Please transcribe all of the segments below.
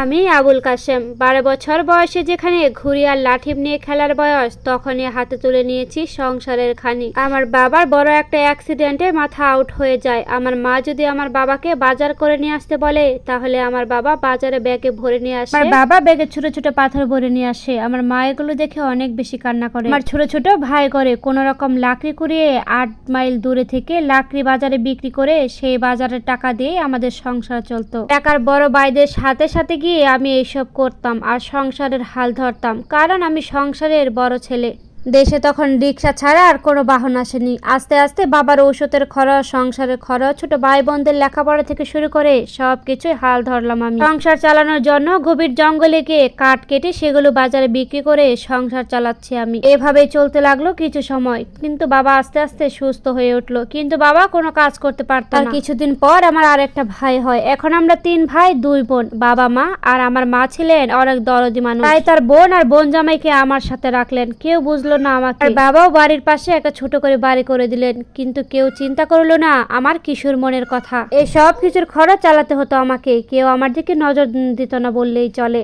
আমি আবুল কাশেম। বারো বছর বয়সে যেখানে ঘুড়ি আর লাঠি নিয়ে খেলার বয়স, তখনই হাতে তুলে নিয়েছি সংসারের খানি। আমার বাবার বড় একটা অ্যাক্সিডেন্টে মাথা আউট হয়ে যায়। আমার মা যদি আমার বাবাকে বাজার করে নিয়ে আসতে বলে, তাহলে আমার বাবা বাজারে ব্যাগে ভরে নিয়ে আসে। আমার বাবা ব্যাগে ছোট ছোট পাথর ভরে নিয়ে আসে। আমার মা এগুলো দেখে অনেক বেশি কান্না করে। আমার ছোট ছোট ভাই করে কোন রকম লাকড়ি কুড়িয়ে আট মাইল দূরে থেকে লাকড়ি বাজারে বিক্রি করে সেই বাজারের টাকা দিয়ে আমাদের সংসার চলতো। টাকার বড় ভাইদের সাথে সাথে গিয়ে আমি এইসব করতাম আর সংসারের হাল ধরতাম কারণ আমি সংসারের বড় ছেলে। দেশে তখন রিক্সা ছাড়া আর কোনো বাহন আসেনি। আস্তে আস্তে বাবার ঔষধের খরচ সংসারের খরচ ছোট ভাই বোনদের লেখাপড়া থেকে শুরু করে সব কিছুই হাল ধরলাম আমি। সংসার চালানোর জন্য গভীর জঙ্গলে গিয়ে কাঠ কেটে সেগুলো বাজারে বিক্রি করে সংসার চালাচ্ছি আমি। এভাবেই চলতে লাগল কিছু সময় কিন্তু বাবা আস্তে আস্তে সুস্থ হয়ে উঠল। কিন্তু বাবা কোনো কাজ করতে পারতো না। কিছুদিন পর আমার আর একটা ভাই হয়। এখন আমরা তিন ভাই দুই বোন বাবা মা আর আমার মা ছিলেন অনেক দরদি মানুষ। তাই তার বোন আর বোন জামাইকে আমার সাথে রাখলেন। কেউ বুঝলো না আমাকে। আর বাবাও বাড়ির পাশে একটা ছোট করে বাড়ি করে দিলেন, কিন্তু কেউ চিন্তা করল না আমার কিশোর মনের কথা। এই সব কিছুর খরচ চালাতে হতো আমাকে, কেউ আমার দিকে নজর দিত না বললেই চলে।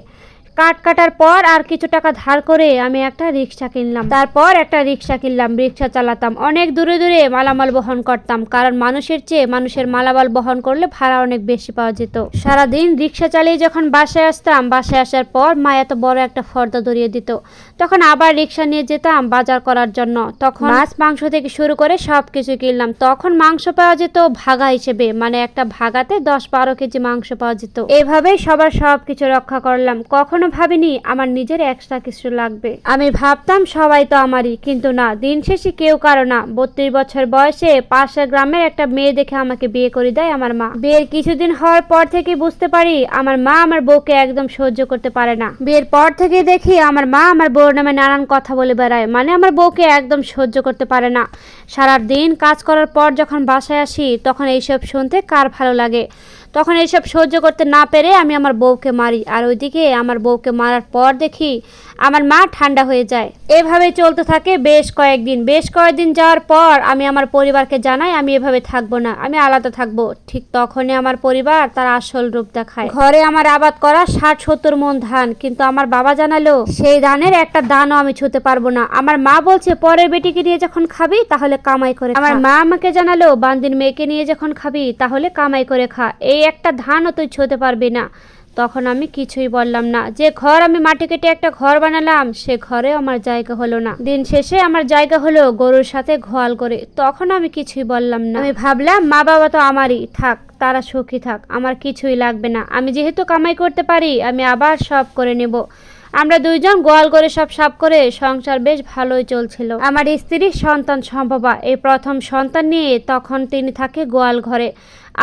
কাট কাটার পর আর কিছু টাকা ধার করে আমি একটা রিক্সা কিনলাম। তারপর একটা রিক্সা কিনলাম, রিক্সা চালাতাম। অনেক দূরে দূরে মালামাল বহন করতাম, কারণ মানুষের চেয়ে মানুষের মালামাল বহন করলে ভাড়া অনেক বেশি পাওয়া যেত। সারাদিন রিক্সা চালিয়ে যখন বাসায় আসতাম, বাসায় আসার পর মা এত বড় একটা ফর্দা ধরিয়ে দিত। তখন আবার রিক্সা নিয়ে যেতাম বাজার করার জন্য। তখন মাছ, মাংস থেকে শুরু করে সব কিছু কিনলাম। তখন মাংস পাওয়া যেত ভাগা হিসেবে মানে একটা ভাগাতে দশ বারো কেজি মাংস পাওয়া যেত। এভাবেই সবার সব কিছু রক্ষা করলাম। কখনো ভাবিনি আমার নিজের এক্সট্রা কিছু লাগবে। আমি ভাবতাম সবাই তো আমারই, কিন্তু না, দিন শেষে কেউ কারও না। বত্রিশ বছর বয়সে পাশের গ্রামের একটা মেয়ে দেখে আমাকে বিয়ে করে দেয় আমার মা। বিয়ের কিছুদিন হওয়ার পর থেকে বুঝতে পারি, আমার মা আমার বউকে একদম সহ্য করতে পারে না। বিয়ের পর থেকে দেখি আমার মা আমার বউর নামে নানান কথা বলে বেড়ায় মানে আমার বউকে একদম সহ্য করতে পারে না। সারা দিন কাজ করার পর যখন বাসায় আসি, তখন এইসব শুনতে কার ভালো লাগে? তখন এইসব সহ্য করতে না পেরে আমি আমার বউকে মারি। আর ওইদিকে আমার বউকে মারার পর দেখি আমার মা ঠান্ডা হয়ে যায়। এভাবে চলতে থাকে বেশ কয়েকদিন। বেশ কয়েকদিন যাওয়ার পর আমি আমার পরিবারকে জানাই আমি এভাবে থাকব না, আমি আলাদা থাকব। ঠিক তখনই আমার পরিবার তার আসল রূপ দেখায়। ঘরে আমার আবাদ করা ষাট সত্তর মন ধান, কিন্তু আমার বাবা জানালো, সেই ধানের একটা দানও আমি ছুতে পারব না। আমার মা বলছে, পরের বেটিকে নিয়ে যখন খাবি তাহলে কামাই করে আমার মা আমাকে জানালো, বান্দির মেয়েকে নিয়ে যখন খাবি তাহলে কামাই করে খা। এই একটা ধানও তুই ছোঁতে পারবি না। তখন আমি কিছুই বললাম না। যে ঘর আমি মাটি কেটে একটা ঘর বানালাম, সে ঘরে আমার জায়গা হলো না। দিন শেষে আমার জায়গা হলো গরুর সাথে ঘোয়াল করে। তখন আমি কিছুই বললাম না। আমি ভাবলাম, মা বাবা তো আমারই, থাক, তারা সুখী থাক, আমার কিছুই লাগবে না। আমি যেহেতু কামাই করতে পারি, আমি আবার সব করে নেব। আমরা দুইজন গোয়াল করে সব সাপ করে সংসার বেশ ভালোই চলছিল। আমার স্ত্রীর সন্তান সম্ভবা, এই প্রথম সন্তান নিয়ে তখন তিনি থাকে গোয়াল ঘরে।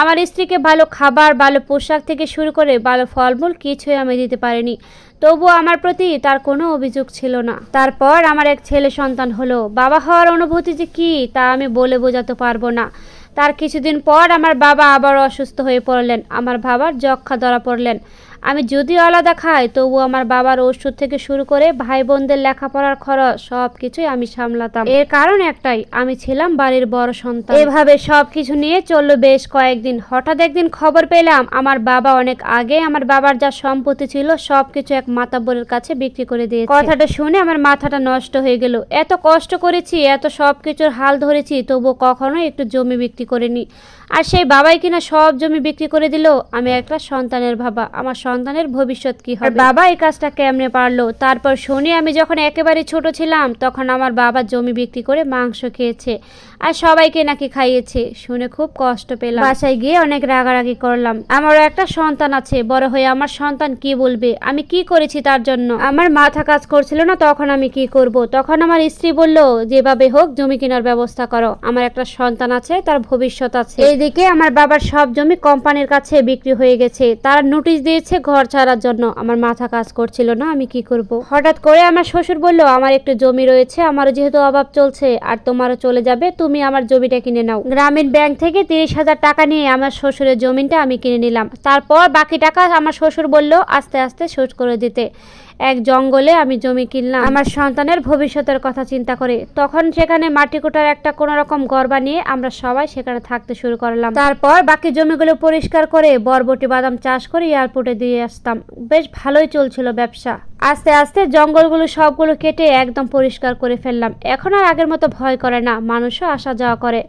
আমার স্ত্রীকে ভালো খাবার, ভালো পোশাক থেকে শুরু করে ভালো ফলমূল কিছুই আমি দিতে পারিনি। তবুও আমার প্রতি তার কোনো অভিযোগ ছিল না। তারপর আমার এক ছেলে সন্তান হলো। বাবা হওয়ার অনুভূতি যে কী, তা আমি বলে বোঝাতে পারব না। তার কিছুদিন পর আমার বাবা আবার অসুস্থ হয়ে পড়লেন। আমার বাবার যক্ষা ধরা পড়লেন। আমি যদিও আলাদা খাই তবু আমার বাবার ওষুধ থেকে শুরু করে ভাই বোনদের লেখাপড়ার খরচ সব কিছুই আমি সামলাতাম। এর কারণ একটাই, আমি ছিলাম বাড়ির বড় সন্তান। এভাবে সব কিছু নিয়ে চলল বেশ কয়েকদিন। হঠাৎ একদিন খবর পেলাম, আমার বাবা অনেক আগে আমার বাবার যা সম্পত্তি ছিল সব কিছু এক মাতাব্বরের কাছে বিক্রি করে দিয়েছে। কথাটা শুনে আমার মাথাটা নষ্ট হয়ে গেল। এত কষ্ট করেছি, এত সব কিছুর হাল ধরেছি তবু কখনো একটু জমি বিক্রি করিনি। আর সেই বাবাই কিনা সব জমি বিক্রি করে দিল আমি একটা সন্তানের বাবা আমার সন্তানের ভবিষ্যৎ কি হবে? বাবা এই কাজটা কেমনে পারল? তারপর শুনি আমি যখন একেবারে ছোট ছিলাম তখন আমার বাবা জমি বিক্রি করে মাংস খেয়েছে। আর সবাইকে নাকি খাইয়েছে। শুনে খুব কষ্ট পেলাম। বাসায় গিয়ে অনেক রাগারাগি করলাম। আমারও একটা সন্তান আছে, বড় হয়ে আমার সন্তান কি বলবে? আমি কি করেছি তার জন্য? আমার মাথা কাজ করছিল না, তখন আমি কি করব? তখন আমার স্ত্রী বলল, যেভাবে হোক জমি কেনার ব্যবস্থা করো। আমার একটা সন্তান আছে, তার ভবিষ্যৎ আছে। এইদিকে আমার বাবার সব জমি কোম্পানির কাছে বিক্রি হয়ে গেছে। তারা নোটিশ দিয়েছে ঘর ছাড়ার জন্য। আমার মাথা কাজ করছিল না, আমি কি করব? হঠাৎ করে আমার শ্বশুর বলল, আমার একটু জমি রয়েছে, আমারও যেহেতু অভাব চলছে, আর তোমারও চলে যাবে তুমি আমার জমিটা কিনে নাও। গ্রামীণ ব্যাংক থেকে তিরিশ হাজার টাকা নিয়ে আমার শ্বশুরের জমিটা আমি কিনে নিলাম। তারপর বাকি টাকা আমার শ্বশুর বলল, আস্তে আস্তে শোধ করে দিতে। এক জঙ্গলে আমি জমি কিনলাম। আমার সন্তানের ভবিষ্যতের কথা চিন্তা করে তখন সেখানে মাটি কোটার একটা কোনো রকম ঘর বানিয়ে আমরা সবাই সেখানে থাকতে শুরু করলাম। তারপর বাকি জমিগুলো পরিষ্কার করে বরবটি বাদাম চাষ করে এয়ারপোর্টে দিয়ে আসতাম। বেশ ভালোই চলছিল ব্যবসা। আস্তে আস্তে জঙ্গলগুলো সবগুলো কেটে একদম পরিষ্কার করে ফেললাম। এখন আর আগের মতো ভয় করে না, মানুষও আসা যাওয়া করে।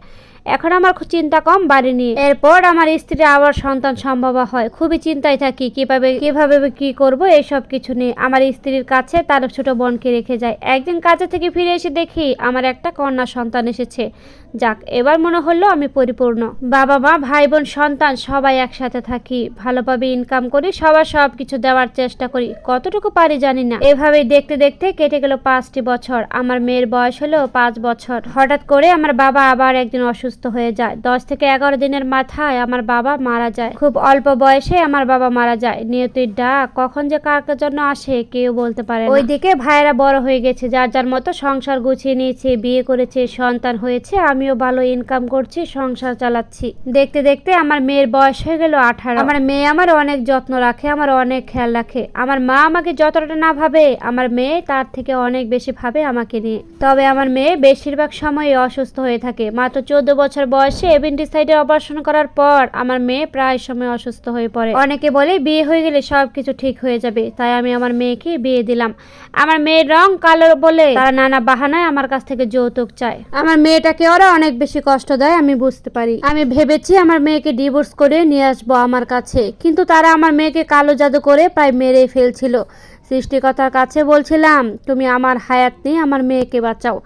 এখন আমার চিন্তা কম বাড়ি নিয়ে এরপর আমার স্ত্রী আবার সন্তান সম্ভব হয়। খুবই চিন্তায় থাকি, কীভাবে কীভাবে কি করব এইসব কিছু নিয়ে। আমার স্ত্রীর কাছে তার ছোট বোনকে রেখে যায় একদিন কাজে থেকে ফিরে এসে দেখি আমার একটা কন্যা সন্তান এসেছে। যাক, এবার মনে হলো আমি পরিপূর্ণ। বাবা মা, ভাই বোন, সন্তান, সবাই একসাথে থাকি। ভালোভাবে ইনকাম করি, সবার সব কিছু দেওয়ার চেষ্টা করি। কতটুকু পারি জানি না। এভাবেই দেখতে দেখতে কেটে গেল পাঁচটি বছর। আমার মেয়ের বয়স হলো পাঁচ বছর। হঠাৎ করে আমার বাবা আবার একদিন অসুস্থ হয়ে যায়। দশ থেকে এগারো দিনের মাথায় আমার বাবা মারা যায়। খুব অল্প বয়সে আমার বাবা মারা যায়। নিয়তির ডাক কখন যে কার জন্য আসে কেউ বলতে পারে। ওইদিকে ভাইয়েরা বড় হয়ে গেছে। যার যার মতো সংসার গুছিয়ে নিয়েছে, বিয়ে করেছে, সন্তান হয়েছে, আমিও ভালো ইনকাম করছি, সংসার চালাচ্ছি। দেখতে দেখতে আমার মেয়ের বয়স হয়ে গেল আঠারো। আমার মেয়ে আমার অনেক যত্ন রাখে, আমার অনেক খেয়াল রাখে। আমার মা আমাকে যতটা না ভাবে, আমার মেয়ে তার থেকে অনেক বেশি ভাবে আমাকে নিয়ে। তবে আমার মেয়ে বেশিরভাগ সময় অসুস্থ হয়ে থাকে। মাত্র চোদ্দ বছর বয়সে এপেন্ডিসাইডের অপারেশন করার পর আমার মেয়ে প্রায় সময় অসুস্থ হয়ে পড়ে। অনেকে বলে, বিয়ে হয়ে গেলে সব কিছু ঠিক হয়ে যাবে। তাই আমি আমার মেয়েকে বিয়ে দিলাম। আমার মেয়ের রং কালো বলে তারা নানা বাহানায় আমার কাছ থেকে যৌতুক চায়। আমার মেয়েটাকে ওরা অনেক বেশি কষ্ট দেয়, আমি বুঝতে পারি। আমি ভেবেছি আমার মেয়েকে ডিভোর্স করে নিয়ে আসব আমার কাছে। কিন্তু তারা আমার মেয়েকে কালো জাদু করে প্রায় মেরে ফেলছিল। সৃষ্টিকর্তার কাছে বলছিলাম, তুমি আমার হায়াত নিয়ে আমার মেয়েকে বাঁচাও।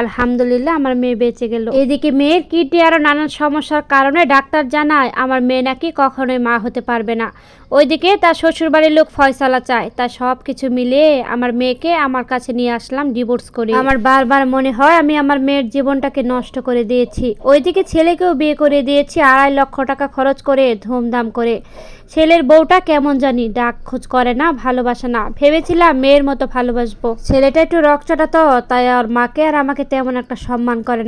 আলহামদুলিল্লাহ, আমার মেয়ে বেঁচে গেল। এদিকে মেয়ের কিডনি আরও নানান সমস্যার কারণে ডাক্তার জানায়, আমার মেয়ে নাকি কখনোই মা হতে পারবে না। ওইদিকে তার শ্বশুরবাড়ির লোক ফয়সালা চায়। তা সব কিছু মিলিয়ে আমার মেয়েকে আমার কাছে নিয়ে আসলাম ডিভোর্স করে। আমার বারবার মনে হয় আমি আমার মেয়ের জীবনটাকে নষ্ট করে দিয়েছি। ওইদিকে ছেলেকেও বিয়ে করে দিয়েছি, আড়াই লক্ষ টাকা খরচ করে ধুমধাম করে। ছেলের বউটা কেমন জানি ডাক খোঁজ করে না, ভালোবাসে না। ভেবেছিলাম মেয়ের মতো ভালোবাসবো। ছেলেটা একটু রকচটা তো, তাই আর মাকে আর আমাকে তেমন একটা সম্মান করে না।